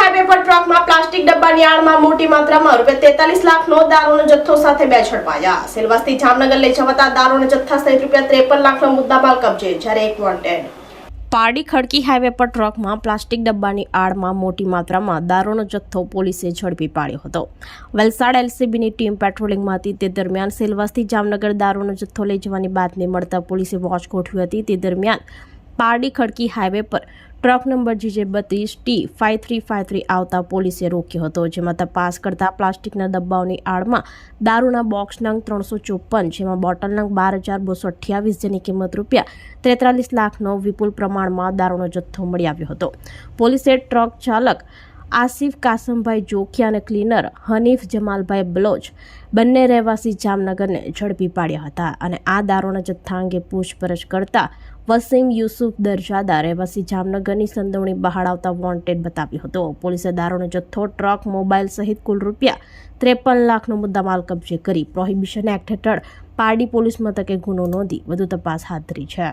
Highway પર ટ્રકમાં plastic ડબ્બાની આડમાં મોટી માત્રામાં રૂપિયા તેતાલીસ લાખનો દારૂનો જથ્થો સાથે બે ઝડપાયા. સિલવાસથી જામનગર લઈ જવાતા દારૂના જથ્થા સહિત રૂપિયા ત્રેપન લાખનો મુદ્દામાલ કબજે, જ્યારે એક વોન્ટેડ પારડી ખડકી હાઈવે પર ટ્રકમાં પ્લાસ્ટિક ડબ્બાની આડમાં મોટી માત્રામાં દારૂનો જથ્થો પોલીસે ઝડપી પાડ્યો હતો. વલસાડ એલસીબીની ટીમ પેટ્રોલિંગમાં હતી તે દરમિયાન સેલવાસથી જામનગર દારૂનો જથ્થો લઈ જવાની બાતમી મળતા પોલીસે વોચ ગોઠવી હતી. તે દરમિયાન પારડી ખડકી હાઈવે પર ટ્રક નંબર જીજે બત્રીસ T five three five three આવતા પોલીસે રોક્યો હતો, જેમાં તપાસ કરતા પ્લાસ્ટિકના ડબ્બાઓની આડમાં દારૂના બોક્સ નંગ ત્રણસો ચોપન, જેમાં બોટલ નંગ બાર હજાર બસો અઠ્યાવીસ જેની કિંમત રૂપિયા તેતાલીસ લાખનો વિપુલ પ્રમાણમાં દારૂનો જથ્થો મળી આવ્યો હતો. પોલીસે ટ્રક ચાલક આસિફ કાસમભાઈ જોખિયા અને ક્લીનર હનીફ જમાલભાઈ બલોચ બંને રહેવાસી જામનગરને ઝડપી પાડ્યા હતા અને આ દારૂના જથ્થા અંગે પૂછપરછ કરતા વસીમ યુસુફ દરજાદા રહેવાસી જામનગરની સંડોવણી બહાર આવતા વોન્ટેડ બતાવ્યો હતો. પોલીસે દારૂનો જથ્થો, ટ્રક, મોબાઈલ સહિત કુલ રૂપિયા ત્રેપન લાખનો મુદ્દામાલ કબજે કરી પ્રોહિબિશન એક્ટ હેઠળ પારડી પોલીસ મથકે ગુનો નોંધી વધુ તપાસ હાથ ધરી છે.